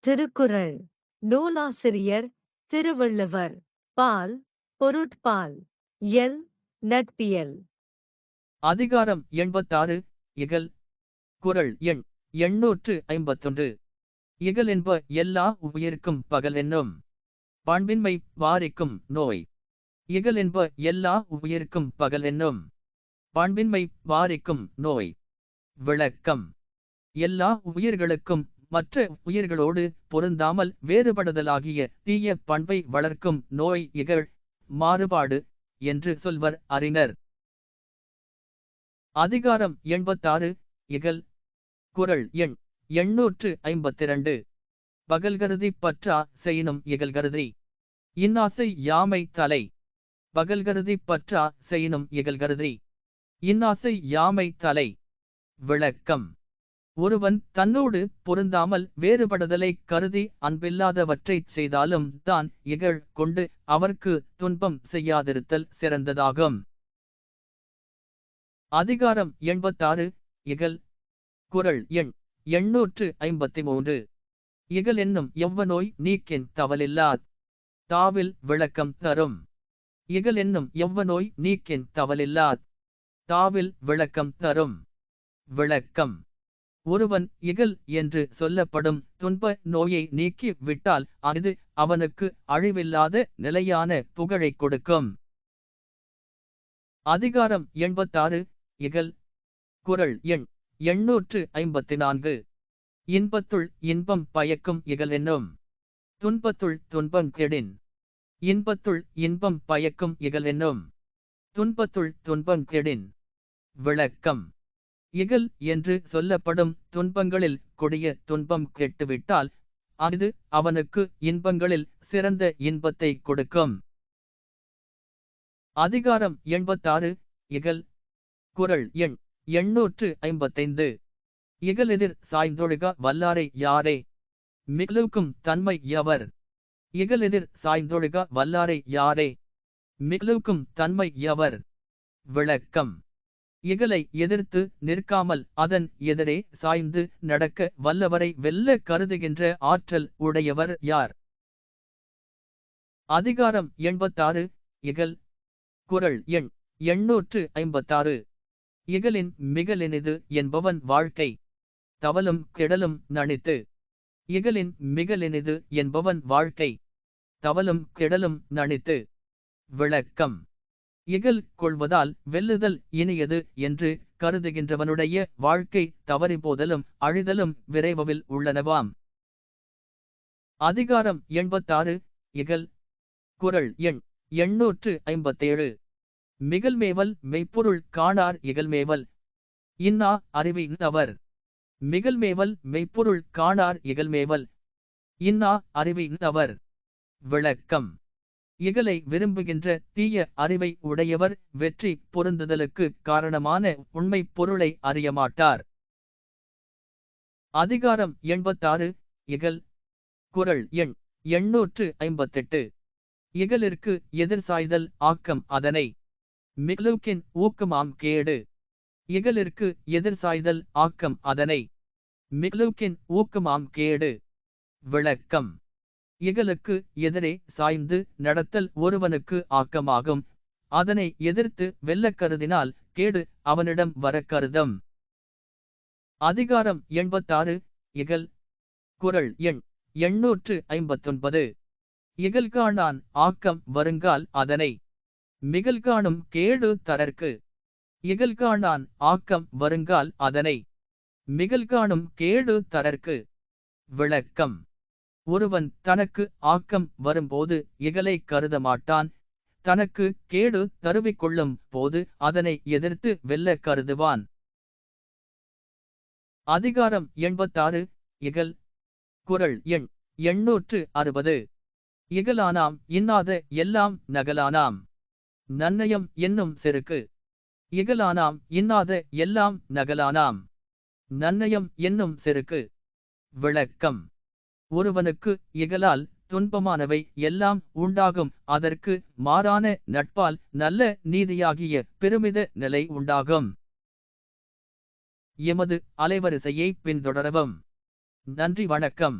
திருக்குறள். நூலாசிரியர் திருவள்ளுவர். பால் பொருட்பால். எல் நட்பியல். அதிகாரம் எண்பத்தாறு இகல். குரல் எண் எண்ணூற்று ஐம்பத்தொன்று. இகல் என்ப எல்லா உயிர்க்கும் பகல் என்னும் பண்பின்மை வாரிக்கும் நோய். இகல் என்ப எல்லா உயிர்க்கும் பகல் என்னும் பண்பின்மை வாரிக்கும் நோய். விளக்கம். எல்லா உயிர்களுக்கும் மற்ற உயிர்களோடு பொருந்தாமல் வேறுபடுதலாகிய தீய பண்பை வளர்க்கும் நோய் இகழ் மாறுபாடு என்று சொல்வர் அறிஞர். அதிகாரம் எண்பத்தாறு இகல் குறள் எண் எண்ணூற்று ஐம்பத்திரண்டு. பகல்கருதி பற்றா செய்யினும் இகழ்கருதி இன்னாசை யாமை தலை. பகல்கருதி பற்றா செய்யினும் இகழ்கருதி இன்னாசை யாமை தலை. விளக்கம். ஒருவன் தன்னோடு பொருந்தாமல் வேறுபடுதலை கருதி அன்பில்லாதவற்றைச் செய்தாலும் தான் இகழ் கொண்டு அவர்க்கு துன்பம் செய்யாதிருத்தல் சிறந்ததாகும். அதிகாரம் எண்பத்தாறு இகல் குறள் எண் எண்ணூற்று ஐம்பத்தி மூன்று இகல் என்னும் எவ்வநோய் நீக்கின் தவலில்லாத் தாவில் விளக்கம் தரும். இகல் என்னும் எவ்வநோய் நீக்கின் தவலில்லாத் தாவில் விளக்கம் தரும். விளக்கம். ஒருவன் இகல் என்று சொல்லப்படும் துன்ப நோயை நீக்கி விட்டால் அது அவனுக்கு அழிவில்லாத நிலையான புகழைக் கொடுக்கும். அதிகாரம் எண்பத்தாறு இகல் குரல் எண் எண்ணூற்று ஐம்பத்தி நான்கு இன்பத்துள் இன்பம் பயக்கும் இகல் என்னும் துன்பத்துள் துன்பம் கெடின். இன்பத்துள் இன்பம் பயக்கும் இகல் என்னும் துன்பத்துள் துன்பம் கெடின். விளக்கம் இகல் என்று சொல்லப்படும் துன்பங்களில் கொடிய துன்பம் கெட்டுவிட்டால் அது அவனுக்கு இன்பங்களில் சிறந்த இன்பத்தை கொடுக்கும். அதிகாரம் எண்பத்தாறு இகல் குறள் எண் எண்ணூற்று ஐம்பத்தைந்து. இகலெதிர் சாய்ந்தொழுக வல்லாரை யாரே? மிகுலுக்கும் தன்மை எவர்? இகலெதிர் சாய்ந்தொழுக வல்லாரை யாரே? மிகுலுக்கும் தன்மை எவர்? விளக்கம் இகலை எதிர்த்து நிற்காமல் அதன் எதிரே சாய்ந்து நடக்க வல்லவரை வெல்ல கருதுகின்ற ஆற்றல் உடையவர் யார்? அதிகாரம் எண்பத்தாறு இகல் குறள் எண் எண்ணூற்று ஐம்பத்தாறு. இகலின் மிகலினிது என்பவன் வாழ்க்கை. தவலும் கெடலும் நணித்து. இகலின் மிகலினிது என்பவன் வாழ்க்கை. தவலும் கெடலும் நணித்து. விளக்கம். இகல் கொள்வதால் வெல்லுதல் இனியது என்று கருதுகின்றவனுடைய வாழ்க்கை தவறிபோதலும் அழிதலும் விரைவில் உள்ளனவாம். அதிகாரம் எண்பத்தாறு இகல் குறள் எண் எண்ணூற்று ஐம்பத்தேழு. மிகல்மேவல் மெய்ப்பொருள் காணார் இகழ்மேவல். இன்னா அறிவி அவர் மிகல்மேவல் மெய்ப்பொருள் காணார் இகழ்மேவல். இன்னா அறிவி அவர் விளக்கம். இகலை விரும்புகின்ற தீய அறிவை உடையவர் வெற்றி பொருந்துதலுக்கு காரணமான உண்மை பொருளை அறியமாட்டார் அதிகாரம் எண்பத்தாறு இகல் குறள் எண் எண்ணூற்று ஐம்பத்தெட்டு. இகலிற்கு எதிர் சாய்தல் ஆக்கம் அதனை. மிக்லூக்கின் ஊக்கமாம் கேடு. இகலிற்கு எதிர் சாய்தல் ஆக்கம் அதனை. மிக்லூக்கின் ஊக்கமாம் கேடு. விளக்கம். இகலுக்கு எதிரே சாய்ந்து நடத்தல் ஒருவனுக்கு ஆக்கமாகும். அதனை எதிர்த்து வெல்லக் கருதினால் கேடு அவனிடம் வர கருதம். அதிகாரம் எண்பத்தாறு இகல் குரல் எண் எண்ணூற்று ஐம்பத்தொன்பது. இகழ்காணான் ஆக்கம் வருங்கால் அதனை மிகழ்காணும் கேடு தரற்கு. இகழ்காணான் ஆக்கம் வருங்கால் அதனை மிகழ்காணும் கேடு தரற்கு. விளக்கம். ஒருவன் தனக்கு ஆக்கம் வரும்போது இகலை கருத மாட்டான் தனக்கு கேடு தருவிக்கொள்ளும் போது அதனை எதிர்த்து வெல்ல கருதுவான். அதிகாரம் எண்பத்தாறு. இகல். குரல் எண் எண்ணூற்று அறுபது. இகலானாம் இன்னாத எல்லாம் நகலானாம். நன்னயம் என்னும் செருக்கு. இகலானாம் இன்னாத எல்லாம் நகலானாம். நன்னயம் என்னும் செருக்கு. விளக்கம். ஒருவனுக்கு இகலால் துன்பமானவை எல்லாம் உண்டாகும். அதற்கு மாறான நட்பால் நல்ல நீதியாகிய பெருமித நிலை உண்டாகும். எமது அலைவரிசையை பின்தொடரவும். நன்றி வணக்கம்.